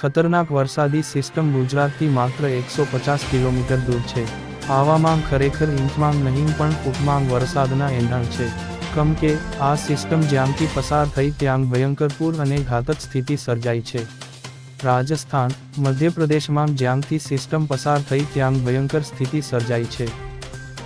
ખતરનાક વરસાદી સિસ્ટમ ગુજરાતથી માત્ર એકસો પચાસ કિલોમીટર દૂર છે. આવામાં ખરેખર ઇંચમાં નહીં, પણ ફૂટમાં વરસાદના એંધાણ છે. કમ કે, આ સિસ્ટમ જ્યાંથી પસાર થઈ ત્યાં ભયંકર પૂર અને ઘાતક સ્થિતિ સર્જાઈ છે. રાજસ્થાન, મધ્યપ્રદેશમાં જ્યાંથી સિસ્ટમ પસાર થઈ ત્યાં ભયંકર સ્થિતિ સર્જાઈ છે.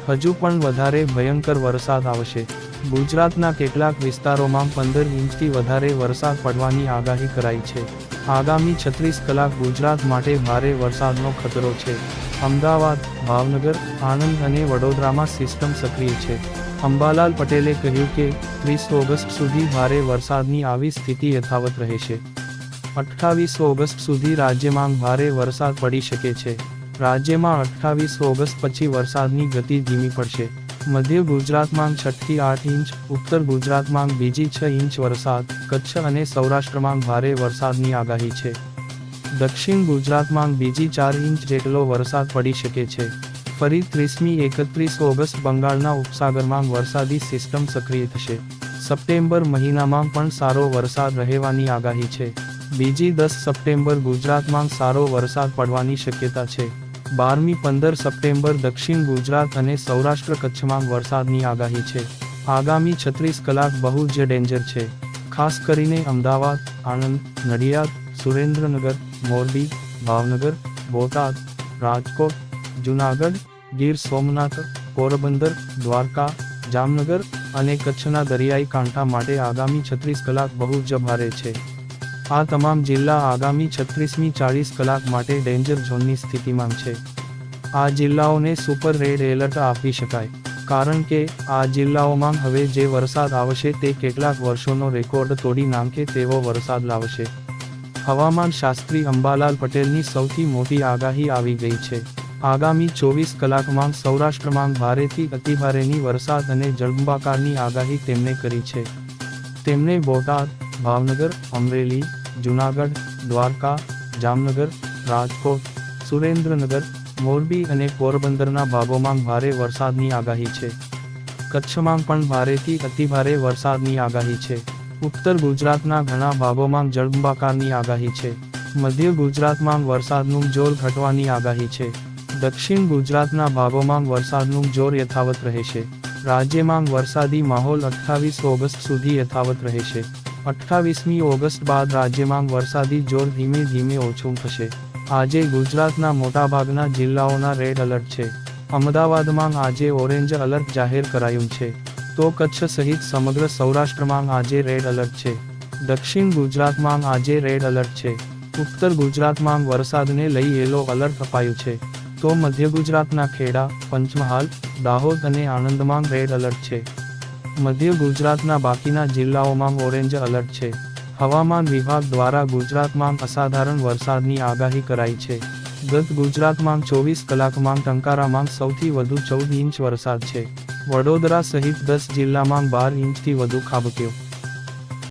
હજુ પણ વધારે ભયંકર વરસાદ આવશે. ગુજરાતના કેટલાક વિસ્તારોમાં પંદર ઇંચથી વધારે વરસાદ પડવાની આગાહી કરાઈ છે. આગામી છત્રીસ કલાક ગુજરાત માટે ભારે વરસાદનો ખતરો છે. અમદાવાદ, ભાવનગર, આણંદ અને વડોદરામાં સિસ્ટમ સક્રિય છે. અંબાલાલ પટેલે કહ્યું કે, ત્રીસ ઓગસ્ટ સુધી ભારે વરસાદની આવી સ્થિતિ યથાવત રહેશે. અઠ્ઠાવીસ ઓગસ્ટ સુધી રાજ્યમાં ભારે વરસાદ પડી શકે છે. રાજ્યમાં અઠ્ઠાવીસ ઓગસ્ટ પછી વરસાદની ગતિ ધીમી પડશે. મધ્ય ગુજરાતમાં છઠ્ઠી આઠ ઇંચ, ઉત્તર ગુજરાતમાં બીજી છ ઇંચ વરસાદ, કચ્છ અને સૌરાષ્ટ્રમાં ભારે વરસાદની આગાહી છે. દક્ષિણ ગુજરાતમાં બીજી ચાર ઇંચ જેટલો વરસાદ પડી શકે છે. ફરી ત્રીસમી એકત્રીસ ઓગસ્ટ બંગાળના ઉપસાગરમાં વરસાદી સિસ્ટમ સક્રિય થશે. સપ્ટેમ્બર મહિનામાં પણ સારો વરસાદ રહેવાની આગાહી છે. બીજી દસ સપ્ટેમ્બર ગુજરાતમાં સારો વરસાદ પડવાની શક્યતા છે. બારમી પંદર સપ્ટેમ્બર દક્ષિણ ગુજરાત અને સૌરાષ્ટ્ર કચ્છમાં વરસાદની આગાહી છે. આગામી છત્રીસ કલાક બહુ જ ડેન્જર છે. ખાસ કરીને અમદાવાદ, આણંદ, નડિયાદ, સુરેન્દ્રનગર, મોરબી, ભાવનગર, બોટાદ, રાજકોટ, જુનાગઢ, ગીર સોમનાથ, પોરબંદર, દ્વારકા, જામનગર અને કચ્છના દરિયાઈ કાંઠા માટે આગામી છત્રીસ કલાક બહુ જ ભારે છે. આ તમામ જિલ્લા આગામી છત્રીસમી ચાળીસ કલાક માટે ડેન્જર ઝોનની સ્થિતિમાં છે. આ જિલ્લાઓને સુપર રેડ એલર્ટ આપી શકાય, કારણ કે આ જિલ્લાઓમાં હવે જે વરસાદ આવશે તે કેટલાક વર્ષોનો રેકોર્ડ તોડી નાખે તેવો વરસાદ લાવશે. હવામાન શાસ્ત્રી અંબાલાલ પટેલની સૌથી મોટી આગાહી આવી ગઈ છે. આગામી ચોવીસ કલાકમાં સૌરાષ્ટ્રમાં ભારેથી અતિભારેની વરસાદ અને જળબંબાકારની આગાહી તેમણે કરી છે. તેમણે બોટાદ, ભાવનગર, અમરેલી જુનાગઢ, દ્વારકા, જામનગર, રાજકોટ, સુરેન્દ્રનગર, મોરબી અને પોરબંદરના ભાગોમાં ભારે વરસાદની આગાહી છે. કચ્છમાં પણ ભારેથી અતિભારે વરસાદની આગાહી છે. ઉત્તર ગુજરાતના ઘણા ભાગોમાં જળબંબાકારની આગાહી છે. મધ્ય ગુજરાતમાં વરસાદનું જોર ઘટવાની આગાહી છે. દક્ષિણ ગુજરાતના ભાગોમાં વરસાદનું જોર યથાવત રહેશે. રાજ્યમાં વરસાદી માહોલ અઠ્ઠાવીસ ઓગસ્ટ સુધી યથાવત રહેશે. અઠ્ઠાવીસમી ઓગસ્ટ બાદ રાજ્યમાં વરસાદી જોર ધીમે ધીમે ઓછું થશે. આજે ગુજરાતના મોટાભાગના જિલ્લાઓના રેડ એલર્ટ છે. અમદાવાદમાં આજે ઓરેન્જ એલર્ટ જાહેર કરાયું છે. તો કચ્છ સહિત સમગ્ર સૌરાષ્ટ્રમાં આજે રેડ એલર્ટ છે. દક્ષિણ ગુજરાતમાં આજે રેડ એલર્ટ છે. ઉત્તર ગુજરાતમાં વરસાદને લઈ યેલો એલર્ટ અપાયું છે. તો મધ્ય ગુજરાતના ખેડા, પંચમહાલ, દાહોદ અને આણંદમાં રેડ એલર્ટ છે. મધ્ય ગુજરાતના બાકીના જિલ્લાઓમાં ઓરેન્જ અલર્ટ છે. હવામાન વિભાગ દ્વારા ગુજરાતમાં અસાધારણ વરસાદની આગાહી કરાઈ છે. ગત ગુજરાતમાં ચોવીસ કલાકમાં ટંકારામાં સૌથી વધુ ચૌદ ઇંચ વરસાદ છે. વડોદરા સહિત દસ જિલ્લામાં બાર ઇંચથી વધુ ખાબક્યો.